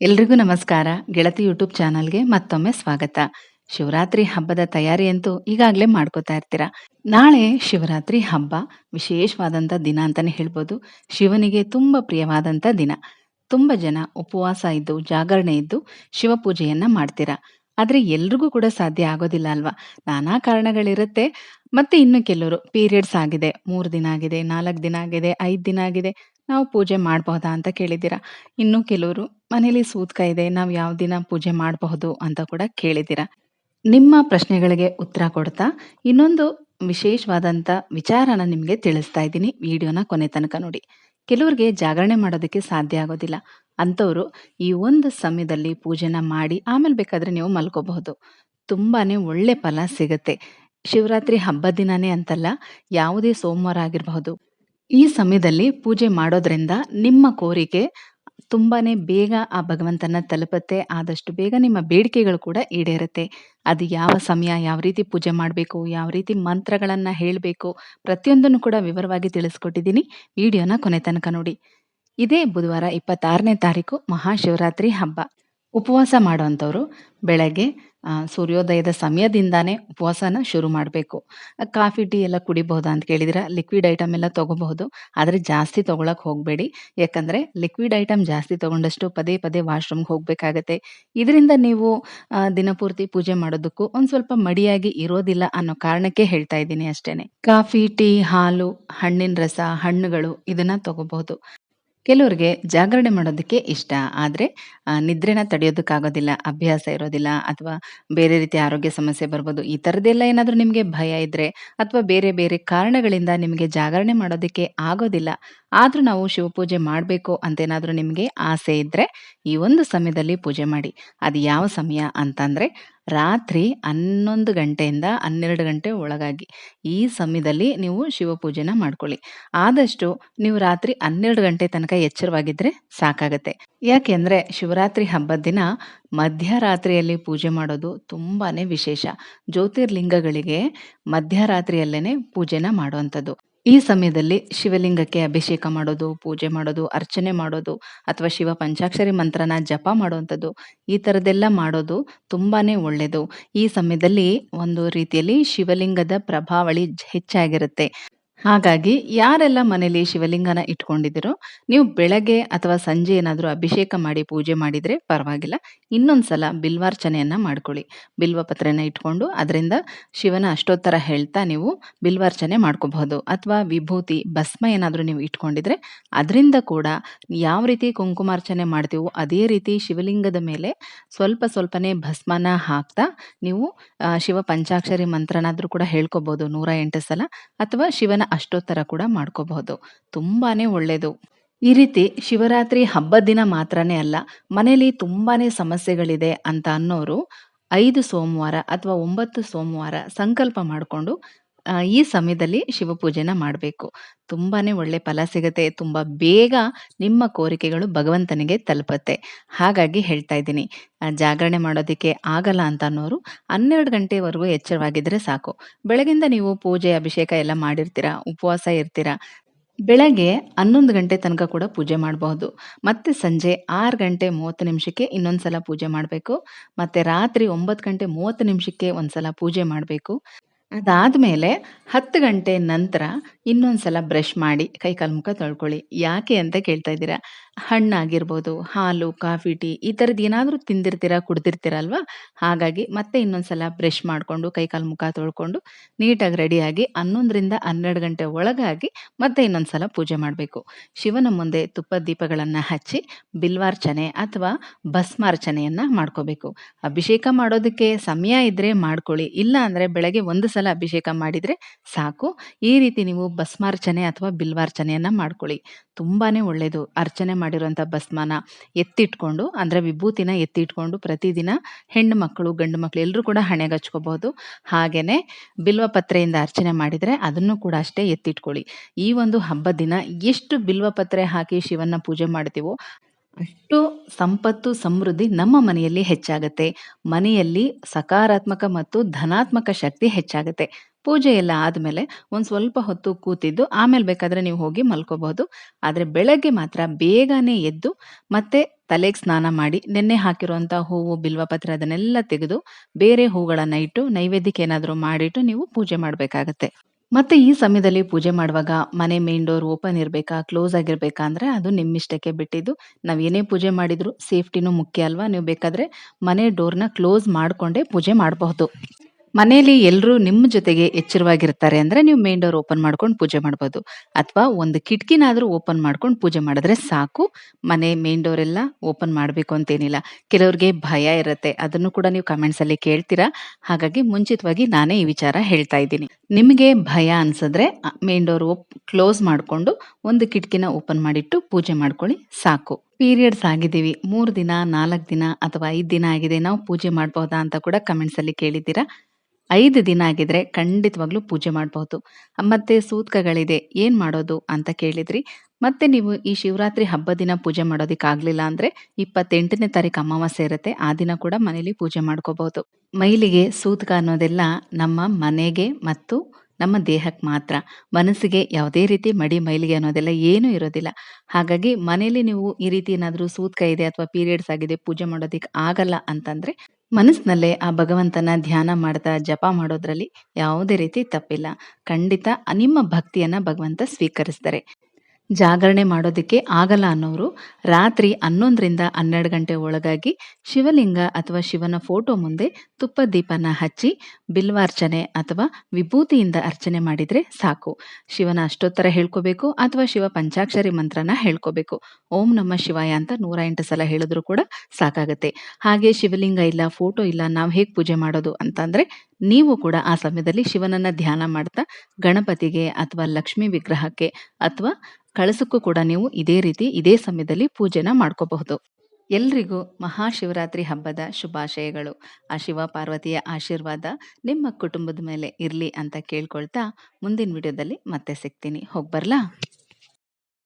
ಎಲ್ರಿಗೂ ನಮಸ್ಕಾರ. ಗೆಳತಿ ಯೂಟ್ಯೂಬ್ ಚಾನಲ್ಗೆ ಮತ್ತೊಮ್ಮೆ ಸ್ವಾಗತ. ಶಿವರಾತ್ರಿ ಹಬ್ಬದ ತಯಾರಿ ಅಂತೂ ಈಗಾಗಲೇ ಮಾಡ್ಕೋತಾ ಇರ್ತೀರಾ? ನಾಳೆ ಶಿವರಾತ್ರಿ ಹಬ್ಬ ವಿಶೇಷವಾದಂಥ ದಿನ ಅಂತಾನೆ ಹೇಳ್ಬೋದು. ಶಿವನಿಗೆ ತುಂಬ ಪ್ರಿಯವಾದಂಥ ದಿನ. ತುಂಬ ಜನ ಉಪವಾಸ ಇದ್ದು, ಜಾಗರಣೆ ಇದ್ದು ಶಿವ ಪೂಜೆಯನ್ನ ಮಾಡ್ತೀರಾ? ಆದ್ರೆ ಎಲ್ರಿಗೂ ಕೂಡ ಸಾಧ್ಯ ಆಗೋದಿಲ್ಲ ಅಲ್ವಾ? ನಾನಾ ಕಾರಣಗಳಿರುತ್ತೆ. ಮತ್ತೆ ಇನ್ನು ಕೆಲವರು, ಪೀರಿಯಡ್ಸ್ ಆಗಿದೆ. ಮೂರು ದಿನ ಆಗಿದೆ, ನಾಲ್ಕು ದಿನ ಆಗಿದೆ, ಐದು ದಿನ ಆಗಿದೆ. ನಾವು ಪೂಜೆ ಮಾಡಬಹುದಾ ಅಂತ ಕೇಳಿದ್ದೀರಾ? ಇನ್ನು ಕೆಲವರು ಮನೇಲಿ ಸೂತ್ಕ ಇದೆ, ನಾವು ಯಾವ ದಿನ ಪೂಜೆ ಮಾಡಬಹುದು ಅಂತ ಕೂಡ ಕೇಳಿದ್ದೀರಾ? ನಿಮ್ಮ ಪ್ರಶ್ನೆಗಳಿಗೆ ಉತ್ತರ ಕೊಡ್ತಾ, ಇನ್ನೊಂದು ವಿಶೇಷವಾದಂಥ ವಿಚಾರನ ನಿಮಗೆ ತಿಳಿಸ್ತಾ ಇದ್ದೀನಿ ವಿಡಿಯೋನ ಕೊನೆ ತನಕ ನೋಡಿ. ಕೆಲವ್ರಿಗೆ ಜಾಗರಣೆ ಮಾಡೋದಕ್ಕೆ ಸಾಧ್ಯ ಆಗೋದಿಲ್ಲ. ಅಂಥವ್ರು ಈ ಒಂದು ಸಮಯದಲ್ಲಿ ಪೂಜೆನ ಮಾಡಿ ಆಮೇಲೆ ಬೇಕಾದ್ರೆ ನೀವು ಮಲ್ಕೋಬಹುದು. ತುಂಬಾನೇ ಒಳ್ಳೆ ಫಲ ಸಿಗುತ್ತೆ. ಶಿವರಾತ್ರಿ ಹಬ್ಬದ ದಿನನೇ ಅಂತಲ್ಲ, ಯಾವುದೇ ಸೋಮವಾರ ಆಗಿರಬಹುದು ಈ ಸಮಯದಲ್ಲಿ ಪೂಜೆ ಮಾಡೋದ್ರಿಂದ ನಿಮ್ಮ ಕೋರಿಕೆ ತುಂಬಾ ಬೇಗ ಆ ಭಗವಂತನ ತಲುಪತ್ತೆ. ಆದಷ್ಟು ಬೇಗ ನಿಮ್ಮ ಬೇಡಿಕೆಗಳು ಕೂಡ ಈಡೇರುತ್ತೆ. ಅದು ಯಾವ ಸಮಯ, ಯಾವ ರೀತಿ ಪೂಜೆ ಮಾಡಬೇಕು, ಯಾವ ರೀತಿ ಮಂತ್ರಗಳನ್ನು ಹೇಳಬೇಕು ಪ್ರತಿಯೊಂದನ್ನು ಕೂಡ ವಿವರವಾಗಿ ತಿಳಿಸ್ಕೊಟ್ಟಿದ್ದೀನಿ. ವಿಡಿಯೋನ ಕೊನೆ ತನಕ ನೋಡಿ. ಇದೇ ಬುಧವಾರ ಇಪ್ಪತ್ತಾರನೇ ತಾರೀಕು ಮಹಾಶಿವರಾತ್ರಿ ಹಬ್ಬ. ಉಪವಾಸ ಮಾಡುವಂಥವ್ರು ಬೆಳಗ್ಗೆ ಸೂರ್ಯೋದಯದ ಸಮಯದಿಂದಾನೇ ಉಪವಾಸನ ಶುರು ಮಾಡಬೇಕು. ಕಾಫಿ, ಟೀ ಎಲ್ಲ ಕುಡಿಬಹುದಾ ಅಂತ ಕೇಳಿದ್ರೆ ಲಿಕ್ವಿಡ್ ಐಟಮ್ ಎಲ್ಲ ತಗೋಬಹುದು. ಆದರೆ ಜಾಸ್ತಿ ತಗೊಳಕ್ ಹೋಗಬೇಡಿ. ಯಾಕಂದ್ರೆ ಲಿಕ್ವಿಡ್ ಐಟಮ್ ಜಾಸ್ತಿ ತಗೊಂಡಷ್ಟು ಪದೇ ಪದೇ ವಾಶ್ರೂಮ್ಗೆ ಹೋಗ್ಬೇಕಾಗತ್ತೆ. ಇದರಿಂದ ನೀವು ದಿನಪೂರ್ತಿ ಪೂಜೆ ಮಾಡೋದಕ್ಕೂ ಒಂದ್ ಸ್ವಲ್ಪ ಮಡಿಯಾಗಿ ಇರೋದಿಲ್ಲ ಅನ್ನೋ ಕಾರಣಕ್ಕೆ ಹೇಳ್ತಾ ಇದ್ದೀನಿ ಅಷ್ಟೇನೆ. ಕಾಫಿ, ಟೀ, ಹಾಲು, ಹಣ್ಣಿನ ರಸ, ಹಣ್ಣುಗಳು ಇದನ್ನ ತಗೋಬಹುದು. ಕೆಲವ್ರಿಗೆ ಜಾಗರಣೆ ಮಾಡೋದಕ್ಕೆ ಇಷ್ಟ. ಆದರೆ ನಿದ್ರೆನ ತಡೆಯೋದಕ್ಕಾಗೋದಿಲ್ಲ, ಅಭ್ಯಾಸ ಇರೋದಿಲ್ಲ, ಅಥವಾ ಬೇರೆ ರೀತಿ ಆರೋಗ್ಯ ಸಮಸ್ಯೆ ಬರ್ಬೋದು, ಈ ಥರದ್ದೆಲ್ಲ ಏನಾದರೂ ನಿಮಗೆ ಭಯ ಇದ್ದರೆ ಅಥವಾ ಬೇರೆ ಬೇರೆ ಕಾರಣಗಳಿಂದ ನಿಮಗೆ ಜಾಗರಣೆ ಮಾಡೋದಕ್ಕೆ ಆಗೋದಿಲ್ಲ ಆದ್ರೂ ನಾವು ಶಿವಪೂಜೆ ಮಾಡಬೇಕು ಅಂತೇನಾದರೂ ನಿಮಗೆ ಆಸೆ ಇದ್ದರೆ ಈ ಒಂದು ಸಮಯದಲ್ಲಿ ಪೂಜೆ ಮಾಡಿ. ಅದು ಯಾವ ಸಮಯ ಅಂತಂದರೆ ರಾತ್ರಿ ಹನ್ನೊಂದು ಗಂಟೆಯಿಂದ ಹನ್ನೆರಡು ಗಂಟೆ ಒಳಗಾಗಿ ಈ ಸಮಯದಲ್ಲಿ ನೀವು ಶಿವಪೂಜೆನ ಮಾಡ್ಕೊಳ್ಳಿ. ಆದಷ್ಟು ನೀವು ರಾತ್ರಿ ಹನ್ನೆರಡು ಗಂಟೆ ತನಕ ಎಚ್ಚರವಾಗಿದ್ದರೆ ಸಾಕಾಗತ್ತೆ. ಯಾಕೆಂದರೆ ಶಿವರಾತ್ರಿ ಹಬ್ಬದ ದಿನ ಮಧ್ಯರಾತ್ರಿಯಲ್ಲಿ ಪೂಜೆ ಮಾಡೋದು ತುಂಬಾ ವಿಶೇಷ. ಜ್ಯೋತಿರ್ಲಿಂಗಗಳಿಗೆ ಮಧ್ಯರಾತ್ರಿಯಲ್ಲೇ ಪೂಜೆನ ಮಾಡುವಂಥದ್ದು. ಈ ಸಮಯದಲ್ಲಿ ಶಿವಲಿಂಗಕ್ಕೆ ಅಭಿಷೇಕ ಮಾಡೋದು, ಪೂಜೆ ಮಾಡೋದು, ಅರ್ಚನೆ ಮಾಡೋದು ಅಥವಾ ಶಿವ ಪಂಚಾಕ್ಷರಿ ಮಂತ್ರನ ಜಪ ಮಾಡುವಂಥದ್ದು ಈ ಥರದ್ದೆಲ್ಲ ಮಾಡೋದು ತುಂಬಾನೇ ಒಳ್ಳೆಯದು. ಈ ಸಮಯದಲ್ಲಿ ಒಂದು ರೀತಿಯಲ್ಲಿ ಶಿವಲಿಂಗದ ಪ್ರಭಾವಳಿ ಹೆಚ್ಚಾಗಿರುತ್ತೆ. ಹಾಗಾಗಿ ಯಾರೆಲ್ಲ ಮನೇಲಿ ಶಿವಲಿಂಗನ ಇಟ್ಕೊಂಡಿದ್ದೀರೋ, ನೀವು ಬೆಳಗ್ಗೆ ಅಥವಾ ಸಂಜೆ ಏನಾದರೂ ಅಭಿಷೇಕ ಮಾಡಿ ಪೂಜೆ ಮಾಡಿದರೆ ಪರವಾಗಿಲ್ಲ. ಇನ್ನೊಂದ್ಸಲ ಬಿಲ್ವಾರ್ಚನೆಯನ್ನು ಮಾಡ್ಕೊಳ್ಳಿ. ಬಿಲ್ವ ಪತ್ರೆನ ಇಟ್ಕೊಂಡು ಅದರಿಂದ ಶಿವನ ಅಷ್ಟೋತ್ತರ ಹೇಳ್ತಾ ನೀವು ಬಿಲ್ವಾರ್ಚನೆ ಮಾಡ್ಕೋಬಹುದು. ಅಥವಾ ವಿಭೂತಿ, ಭಸ್ಮ ಏನಾದರೂ ನೀವು ಇಟ್ಕೊಂಡಿದ್ರೆ ಅದರಿಂದ ಕೂಡ ಯಾವ ರೀತಿ ಕುಂಕುಮಾರ್ಚನೆ ಮಾಡ್ತೀವೋ ಅದೇ ರೀತಿ ಶಿವಲಿಂಗದ ಮೇಲೆ ಸ್ವಲ್ಪ ಸ್ವಲ್ಪನೇ ಭಸ್ಮನ ಹಾಕ್ತಾ ನೀವು ಶಿವ ಪಂಚಾಕ್ಷರಿ ಮಂತ್ರನಾದರೂ ಕೂಡ ಹೇಳ್ಕೋಬಹುದು ನೂರ ಎಂಟು ಸಲ. ಅಥವಾ ಶಿವನ ಅಷ್ಟೋತ್ತರ ಕೂಡ ಮಾಡ್ಕೋಬಹುದು. ತುಂಬಾನೇ ಒಳ್ಳೇದು. ಈ ರೀತಿ ಶಿವರಾತ್ರಿ ಹಬ್ಬದ ದಿನ ಮಾತ್ರನೇ ಅಲ್ಲ, ಮನೇಲಿ ತುಂಬಾನೇ ಸಮಸ್ಯೆಗಳಿದೆ ಅಂತ ಅನ್ನೋರು ಐದು ಸೋಮವಾರ ಅಥವಾ ಒಂಬತ್ತು ಸೋಮವಾರ ಸಂಕಲ್ಪ ಮಾಡಿಕೊಂಡು ಈ ಸಮಯದಲ್ಲಿ ಶಿವಪೂಜೆನ ಮಾಡಬೇಕು. ತುಂಬಾನೇ ಒಳ್ಳೆ ಫಲ ಸಿಗುತ್ತೆ. ತುಂಬಾ ಬೇಗ ನಿಮ್ಮ ಕೋರಿಕೆಗಳು ಭಗವಂತನಿಗೆ ತಲುಪತ್ತೆ. ಹಾಗಾಗಿ ಹೇಳ್ತಾ ಇದ್ದೀನಿ. ಜಾಗರಣೆ ಮಾಡೋದಕ್ಕೆ ಆಗಲ್ಲ ಅಂತ ಅನ್ನೋರು ಹನ್ನೆರಡು ಗಂಟೆವರೆಗೂ ಎಚ್ಚರವಾಗಿದ್ದರೆ ಸಾಕು. ಬೆಳಗಿಂದ ನೀವು ಪೂಜೆ, ಅಭಿಷೇಕ ಎಲ್ಲ ಮಾಡಿರ್ತೀರಾ? ಉಪವಾಸ ಇರ್ತೀರಾ? ಬೆಳಗ್ಗೆ ಹನ್ನೊಂದು ಗಂಟೆ ತನಕ ಕೂಡ ಪೂಜೆ ಮಾಡಬಹುದು. ಮತ್ತೆ ಸಂಜೆ ಆರು ಗಂಟೆ ಮೂವತ್ತು ನಿಮಿಷಕ್ಕೆ ಇನ್ನೊಂದ್ಸಲ ಪೂಜೆ ಮಾಡಬೇಕು. ಮತ್ತೆ ರಾತ್ರಿ ಒಂಬತ್ತು ಗಂಟೆ ಮೂವತ್ತು ನಿಮಿಷಕ್ಕೆ ಒಂದ್ಸಲ ಪೂಜೆ ಮಾಡಬೇಕು. ಅದಾದ್ಮೇಲೆ ಹತ್ತು ಗಂಟೆ ನಂತರ ಇನ್ನೊಂದ್ಸಲ ಬ್ರಷ್ ಮಾಡಿ ಕೈ ಕಾಲು ಮುಖ ತೊಳ್ಕೊಳ್ಳಿ. ಯಾಕೆ ಅಂತ ಕೇಳ್ತಾ ಇದ್ದೀರಾ? ಹಣ್ಣಾಗಿರ್ಬೋದು ಹಾಲು, ಕಾಫಿ, ಟೀ ಈ ಥರದ್ದು ಏನಾದರೂ ತಿಂದಿರ್ತೀರಾ ಕುಡ್ದಿರ್ತೀರಲ್ವಾ ಹಾಗಾಗಿ ಮತ್ತೆ ಇನ್ನೊಂದ್ಸಲ ಬ್ರಷ್ ಮಾಡಿಕೊಂಡು ಕೈ ಕಾಲು ಮುಖ ತೊಳ್ಕೊಂಡು ನೀಟಾಗಿ ರೆಡಿಯಾಗಿ ಹನ್ನೊಂದರಿಂದ ಹನ್ನೆರಡು ಗಂಟೆ ಒಳಗಾಗಿ ಮತ್ತೆ ಇನ್ನೊಂದ್ಸಲ ಪೂಜೆ ಮಾಡಬೇಕು. ಶಿವನ ಮುಂದೆ ತುಪ್ಪ ದೀಪಗಳನ್ನು ಹಚ್ಚಿ ಬಿಲ್ವಾರ್ಚನೆ ಅಥವಾ ಭಸ್ಮಾರ್ಚನೆಯನ್ನು ಮಾಡ್ಕೋಬೇಕು. ಅಭಿಷೇಕ ಮಾಡೋದಕ್ಕೆ ಸಮಯ ಇದ್ದರೆ ಮಾಡ್ಕೊಳ್ಳಿ. ಇಲ್ಲ ಅಂದರೆ ಬೆಳಗ್ಗೆ ಒಂದು ಸಲ ಅಭಿಷೇಕ ಮಾಡಿದರೆ ಸಾಕು. ಈ ರೀತಿ ನೀವು ಭಸ್ಮಾರ್ಚನೆ ಅಥವಾ ಬಿಲ್ವಾರ್ಚನೆಯನ್ನ ಮಾಡ್ಕೊಳ್ಳಿ. ತುಂಬಾನೇ ಒಳ್ಳೇದು. ಅರ್ಚನೆ ಮಾಡಿರುವಂತ ಭಸ್ಮನ ಎತ್ತಿಟ್ಕೊಂಡು, ಅಂದ್ರೆ ವಿಭೂತಿನ ಎತ್ತಿಟ್ಕೊಂಡು ಪ್ರತಿದಿನ ಹೆಣ್ಣು ಮಕ್ಕಳು, ಗಂಡು ಮಕ್ಕಳು ಎಲ್ಲರೂ ಕೂಡ ಹಣೆಗೆ ಹಚ್ಕೋಬಹುದು ಹಾಗೇನೆ ಬಿಲ್ವ ಪತ್ರೆಯಿಂದ ಅರ್ಚನೆ ಮಾಡಿದ್ರೆ ಅದನ್ನು ಕೂಡ ಅಷ್ಟೇ ಎತ್ತಿಟ್ಕೊಳ್ಳಿ. ಈ ಒಂದು ಹಬ್ಬದ ದಿನ ಎಷ್ಟು ಬಿಲ್ವ ಪತ್ರೆ ಹಾಕಿ ಶಿವನ ಪೂಜೆ ಮಾಡ್ತೀವೋ ಅಷ್ಟು ಸಂಪತ್ತು, ಸಮೃದ್ಧಿ ನಮ್ಮ ಮನೆಯಲ್ಲಿ ಹೆಚ್ಚಾಗತ್ತೆ. ಮನೆಯಲ್ಲಿ ಸಕಾರಾತ್ಮಕ ಮತ್ತು ಧನಾತ್ಮಕ ಶಕ್ತಿ ಹೆಚ್ಚಾಗುತ್ತೆ. ಪೂಜೆ ಎಲ್ಲ ಆದ್ಮೇಲೆ ಒಂದು ಸ್ವಲ್ಪ ಹೊತ್ತು ಕೂತಿದ್ದು ಆಮೇಲೆ ಬೇಕಾದ್ರೆ ನೀವು ಹೋಗಿ ಮಲ್ಕೋಬಹುದು. ಆದ್ರೆ ಬೆಳಗ್ಗೆ ಮಾತ್ರ ಬೇಗನೆ ಎದ್ದು ಮತ್ತೆ ತಲೆಗೆ ಸ್ನಾನ ಮಾಡಿ, ನೆನ್ನೆ ಹಾಕಿರುವಂಥ ಹೂವು ಬಿಲ್ವಪತ್ರ ಅದನ್ನೆಲ್ಲ ತೆಗೆದು ಬೇರೆ ಹೂಗಳನ್ನು ಇಟ್ಟು ನೈವೇದ್ಯಕ್ಕೆ ಏನಾದರೂ ಮಾಡಿಟ್ಟು ನೀವು ಪೂಜೆ ಮಾಡಬೇಕಾಗತ್ತೆ. ಮತ್ತೆ ಈ ಸಮಯದಲ್ಲಿ ಪೂಜೆ ಮಾಡುವಾಗ ಮನೆ ಮೇನ್ ಡೋರ್ ಓಪನ್ ಇರಬೇಕಾ ಕ್ಲೋಸ್ ಆಗಿರ್ಬೇಕಾ ಅಂದ್ರೆ ಅದು ನಿಮ್ಮಿಷ್ಟಕ್ಕೆ ಬಿಟ್ಟಿದ್ದು. ನಾವು ಏನೇ ಪೂಜೆ ಮಾಡಿದ್ರು ಸೇಫ್ಟಿನೂ ಮುಖ್ಯ ಅಲ್ವಾ? ನೀವು ಬೇಕಾದ್ರೆ ಮನೆ ಡೋರ್ನ ಕ್ಲೋಸ್ ಮಾಡಿಕೊಂಡೇ ಪೂಜೆ ಮಾಡಬಹುದು. ಮನೆಯಲ್ಲಿ ಎಲ್ಲರೂ ನಿಮ್ಮ ಜೊತೆಗೆ ಎಚ್ಚರವಾಗಿರ್ತಾರೆ ಅಂದ್ರೆ ನೀವು ಮೇನ್ ಡೋರ್ ಓಪನ್ ಮಾಡ್ಕೊಂಡು ಪೂಜೆ ಮಾಡ್ಬೋದು. ಅಥವಾ ಒಂದು ಕಿಟಕಿನಾದರೂ ಓಪನ್ ಮಾಡ್ಕೊಂಡು ಪೂಜೆ ಮಾಡಿದ್ರೆ ಸಾಕು. ಮನೆ ಮೇನ್ ಡೋರ್ ಎಲ್ಲ ಓಪನ್ ಮಾಡಬೇಕು ಅಂತೇನಿಲ್ಲ. ಕೆಲವ್ರಿಗೆ ಭಯ ಇರುತ್ತೆ. ಅದನ್ನು ಕೂಡ ನೀವು ಕಮೆಂಟ್ಸ್ ಅಲ್ಲಿ ಕೇಳ್ತೀರಾ? ಹಾಗಾಗಿ ಮುಂಚಿತವಾಗಿ ನಾನೇ ಈ ವಿಚಾರ ಹೇಳ್ತಾ ಇದ್ದೀನಿ. ನಿಮಗೆ ಭಯ ಅನ್ಸಿದ್ರೆ ಮೇನ್ ಡೋರ್ ಓಪ್ ಕ್ಲೋಸ್ ಮಾಡಿಕೊಂಡು ಒಂದು ಕಿಟಕಿನ ಓಪನ್ ಮಾಡಿಟ್ಟು ಪೂಜೆ ಮಾಡ್ಕೊಳ್ಳಿ. ಸಾಕು. ಪೀರಿಯಡ್ಸ್ ಆಗಿದ್ದೀವಿ. ಮೂರು ದಿನ, ನಾಲ್ಕು ದಿನ ಅಥವಾ ಐದು ದಿನ ಆಗಿದೆ. ನಾವು ಪೂಜೆ ಮಾಡಬಹುದಾ ಅಂತ ಕೂಡ ಕಮೆಂಟ್ಸಲ್ಲಿ ಕೇಳಿದ್ದೀರಾ? ಐದು ದಿನ ಆಗಿದ್ರೆ ಖಂಡಿತವಾಗ್ಲೂ ಪೂಜೆ ಮಾಡಬಹುದು. ಮತ್ತೆ ಸೂತ್ಕಗಳಿದೆ, ಏನ್ ಮಾಡೋದು ಅಂತ ಕೇಳಿದ್ರಿ. ಮತ್ತೆ ನೀವು ಈ ಶಿವರಾತ್ರಿ ಹಬ್ಬ ದಿನ ಪೂಜೆ ಮಾಡೋದಿಕ್ಕಾಗ್ಲಿಲ್ಲ ಅಂದ್ರೆ ಇಪ್ಪತ್ತೆಂಟನೇ ತಾರೀಕು ಅಮಾವಾಸ್ಯೆ ಇರುತ್ತೆ, ಆ ದಿನ ಕೂಡ ಮನೇಲಿ ಪೂಜೆ ಮಾಡ್ಕೋಬಹುದು. ಮೈಲಿಗೆ ಸೂತ್ಕ ಅನ್ನೋದೆಲ್ಲ ನಮ್ಮ ಮನೆಗೆ ಮತ್ತು ನಮ್ಮ ದೇಹಕ್ಕೆ ಮಾತ್ರ. ಮನಸ್ಸಿಗೆ ಯಾವುದೇ ರೀತಿ ಮಡಿ ಮೈಲಿಗೆ ಅನ್ನೋದೆಲ್ಲ ಏನೂ ಇರೋದಿಲ್ಲ. ಹಾಗಾಗಿ ಮನೇಲಿ ನೀವು ಈ ರೀತಿ ಏನಾದರೂ ಸೂತ್ಕ ಇದೆ ಅಥವಾ ಪೀರಿಯಡ್ಸ್ ಆಗಿದೆ, ಪೂಜೆ ಮಾಡೋದಕ್ಕೆ ಆಗಲ್ಲ ಅಂತಂದ್ರೆ ಮನಸ್ಸಿನಲ್ಲೇ ಆ ಭಗವಂತನ ಧ್ಯಾನ ಮಾಡ್ತಾ ಜಪ ಮಾಡೋದ್ರಲ್ಲಿ ಯಾವುದೇ ರೀತಿ ತಪ್ಪಿಲ್ಲ. ಖಂಡಿತ ನಿಮ್ಮ ಭಕ್ತಿಯನ್ನ ಭಗವಂತ ಸ್ವೀಕರಿಸ್ತಾರೆ. ಜಾಗರಣೆ ಮಾಡೋದಕ್ಕೆ ಆಗಲ್ಲ ಅನ್ನೋರು ರಾತ್ರಿ ಹನ್ನೊಂದರಿಂದ ಹನ್ನೆರಡು ಗಂಟೆ ಒಳಗಾಗಿ ಶಿವಲಿಂಗ ಅಥವಾ ಶಿವನ ಫೋಟೋ ಮುಂದೆ ತುಪ್ಪ ದೀಪನ ಹಚ್ಚಿ ಬಿಲ್ವಾರ್ಚನೆ ಅಥವಾ ವಿಭೂತಿಯಿಂದ ಅರ್ಚನೆ ಮಾಡಿದರೆ ಸಾಕು. ಶಿವನ ಅಷ್ಟೋತ್ತರ ಹೇಳ್ಕೋಬೇಕು ಅಥವಾ ಶಿವ ಪಂಚಾಕ್ಷರಿ ಮಂತ್ರನ ಹೇಳ್ಕೋಬೇಕು. ಓಂ ನಮ್ಮ ಶಿವಾಯ ಅಂತ ನೂರ ಎಂಟು ಸಲ ಹೇಳಿದ್ರು ಕೂಡ ಸಾಕಾಗುತ್ತೆ. ಹಾಗೆ ಶಿವಲಿಂಗ ಇಲ್ಲ, ಫೋಟೋ ಇಲ್ಲ, ನಾವು ಹೇಗೆ ಪೂಜೆ ಮಾಡೋದು ಅಂತಂದರೆ ನೀವು ಕೂಡ ಆ ಸಮಯದಲ್ಲಿ ಶಿವನನ್ನ ಧ್ಯಾನ ಮಾಡ್ತಾ ಗಣಪತಿಗೆ ಅಥವಾ ಲಕ್ಷ್ಮೀ ವಿಗ್ರಹಕ್ಕೆ ಅಥವಾ ಕಳಸಕ್ಕೂ ಕೂಡ ನೀವು ಇದೇ ರೀತಿ, ಇದೇ ಸಮಯದಲ್ಲಿ ಪೂಜೆನ ಮಾಡ್ಕೋಬಹುದು. ಎಲ್ರಿಗೂ ಮಹಾಶಿವರಾತ್ರಿ ಹಬ್ಬದ ಶುಭಾಶಯಗಳು. ಆ ಶಿವ ಪಾರ್ವತಿಯ ಆಶೀರ್ವಾದ ನಿಮ್ಮ ಕುಟುಂಬದ ಮೇಲೆ ಇರಲಿ ಅಂತ ಕೇಳ್ಕೊಳ್ತಾ ಮುಂದಿನ ವಿಡಿಯೋದಲ್ಲಿ ಮತ್ತೆ ಸಿಗ್ತೀನಿ. ಹೋಗ್ಬರ್ಲಾ?